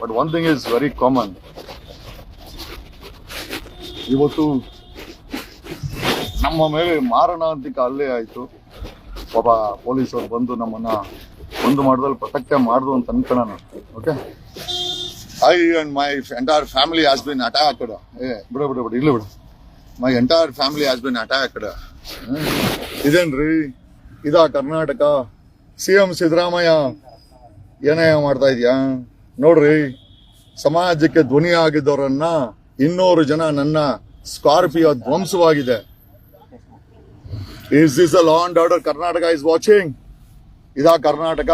But one thing is very common ಇವತ್ತು ನಮ್ಮ ಮೇಲೆ ಮಾರಣಾಂತಿಕ ಹಲ್ಲೆ ಆಯಿತು. ಪಾಪ ಪೊಲೀಸರು ಬಂದು ನಮ್ಮನ್ನ ಒಂದು ಮಾಡ್ದಲ್ಲಿ ಪ್ರೊಟೆಕ್ಟೇ ಮಾಡಿದ್ರು ಅಂತ ಅನ್ಕೊಳ್ಳೋಣ. Okay I and my entire family has been attacked ಏ, ಬಿಡು ಬಿಡು ಬಿಡು ಇಲ್ಲ ಬಿಡು. My entire family has been attacked ಇದೇನ್ರಿ? ಇದಾ ಕರ್ನಾಟಕ? ಸಿ ಎಂ ಸಿದ್ದರಾಮಯ್ಯ ಏನೇ ಮಾಡ್ತಾ ಇದೀಯಾ? ನೋಡ್ರಿ, ಸಮಾಜಕ್ಕೆ ಧ್ವನಿ ಆಗಿದ್ದವರನ್ನ ಇನ್ನೂರು ಜನ ನನ್ನ Scorpio ಧ್ವಂಸವಾಗಿದೆ. Is is a law and order Karnataka is watching ಇದಾ ಕರ್ನಾಟಕ?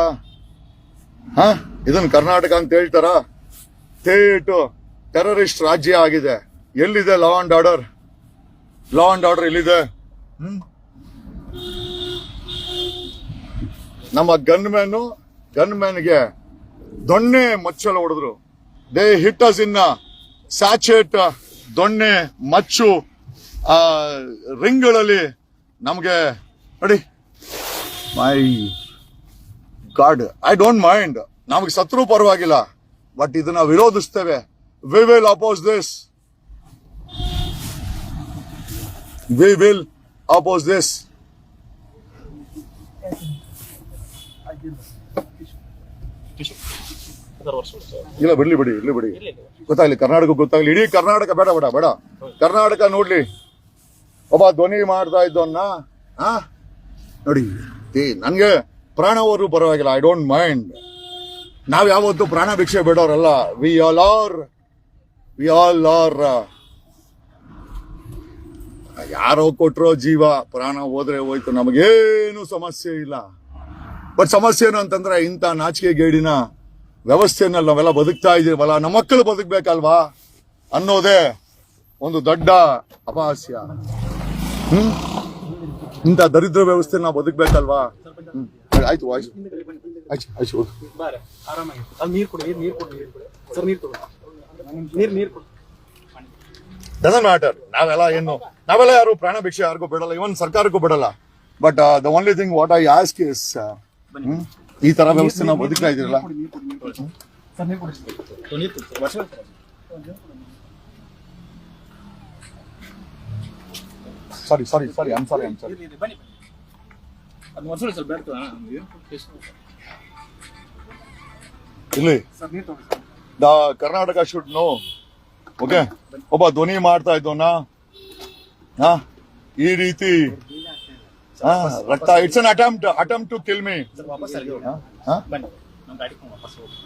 ಹಾ? ಇದನ್ನ ಕರ್ನಾಟಕ ಅಂತ ಹೇಳ್ತಾರ? ಥೇಟು ಟೆರರಿಸ್ಟ್ ರಾಜ್ಯ ಆಗಿದೆ. ಎಲ್ಲಿದೆ law and order law and order ಎಲ್ಲಿದೆ? ನಮ್ಮ ಗನ್ಮ್ಯಾನು ಗನ್ಮ್ಯಾನ್ಗೆ ಗನ್ ಮ್ಯಾನ್ಗೆ ದೊಣ್ಣೆ ಮಚ್ಚಲು ಹೊಡೆದ್ರು. ದೇ ಹಿಟ್ ಅಸ್ ಇನ್ ಸ್ಯಾಚೆಟ್ ದೊಣ್ಣೆ ಮಚ್ಚು, ಆ, ರಿಂಗ್ಗಳಲ್ಲಿ ನಮಗೆ ನೋಡಿ. My god I don't mind ನಮಗೆ ಸತ್ರು ಪರವಾಗಿಲ್ಲ. ಬಟ್ ಇದನ್ನ ವಿರೋಧಿಸ್ತೇವೆ. We will oppose this we will oppose this ಇಲ್ಲ ಬಿಡ್ಲಿ ಬಿಡಿ ಇಲ್ಲಿ ಬಿಡಿ ಗೊತ್ತಾಗ್ಲಿ ಕರ್ನಾಟಕ ಗೊತ್ತಾಗ್ಲಿ ಇಡೀ ಕರ್ನಾಟಕ ಬೇಡ ಬೇಡ ಬೇಡ. ಕರ್ನಾಟಕ ನೋಡ್ಲಿ. ಒಬ್ಬ ಧ್ವನಿ ಮಾಡ್ತಾ ಇದ್ದವನ್ನ ಆ? ನೋಡಿ ನನ್ಗೆ ಪ್ರಾಣ ಹೋದ್ರು ಪರವಾಗಿಲ್ಲ ಐ ಡೋಂಟ್ ಮೈಂಡ್ ನಾವ್ ಯಾವತ್ತು ಪ್ರಾಣ ಭಿಕ್ಷೆ ಬಿಡೋರಲ್ಲ we all are we all are ಯಾರೋ ಕೊಟ್ರೋ ಜೀವ ಪ್ರಾಣ ಹೋದ್ರೆ ಹೋಯ್ತು ನಮಗೇನು ಸಮಸ್ಯೆ ಇಲ್ಲ. ಬಟ್ ಸಮಸ್ಯೆ ಏನು ಅಂತಂದ್ರೆ ಇಂಥ ನಾಚಿಕೆ ಗೇಡಿನ ವ್ಯವಸ್ಥೆನಲ್ಲಿ ನಾವೆಲ್ಲ ಬದುಕ್ತಾ ಇದ್ದೀವಲ್ಲ ನಮ್ಮ ಮಕ್ಕಳು ಬದುಕಬೇಕಲ್ವಾ? ಅನ್ನೋದೇ ಒಂದು ದೊಡ್ಡ ಅಪಹಾಸ್ಯ. ಹ್ಮ್? ಇಂಥ ದರಿದ್ರ ವ್ಯವಸ್ಥೆ ನಾವು ಬದುಕಬೇಕಲ್ವಾ? ಆಯ್ತು ಆಯ್ತು. ಡಸನ್ ಮ್ಯಾಟರ್ ನಾವೆಲ್ಲ ಏನು ನಾವೆಲ್ಲ ಯಾರು ಪ್ರಾಣ ಭಿಕ್ಷೆ ಯಾರಿಗೂ ಬಿಡಲ್ಲ ಇವನ್ ಸರ್ಕಾರಕ್ಕೂ ಬಿಡಲ್ಲ. But the only thing what I ask is ಈ ತರ ವ್ಯವಸ್ಥೆ ನಾವು ಬದುಕ್ತಾ ಇದೀರಲ್ಲ ಸರ್ ನೀವು ಸರ್ ಸರ್ ವರ್ಷ ಸಾರಿ ಸಾರಿ sorry I'm sorry I'm sorry ಬನ್ನಿ. ಅದು ವರ್ಷ ಸರ್ ಬೇಡ ಇಲ್ಲಿ. The Karnataka should know okay ಒಬ್ಬ ಧ್ವನಿ ಮಾಡ್ತಾ ಇದ್ದೋನಾ ಹಾ? ಈ ರೀತಿ. ಹಾ, ರಕ್ತ it's an attempt attempt to kill me ನಮ್ಮ ಗಾಡಿ ವಾಪಸ್ ಹೋಗಿ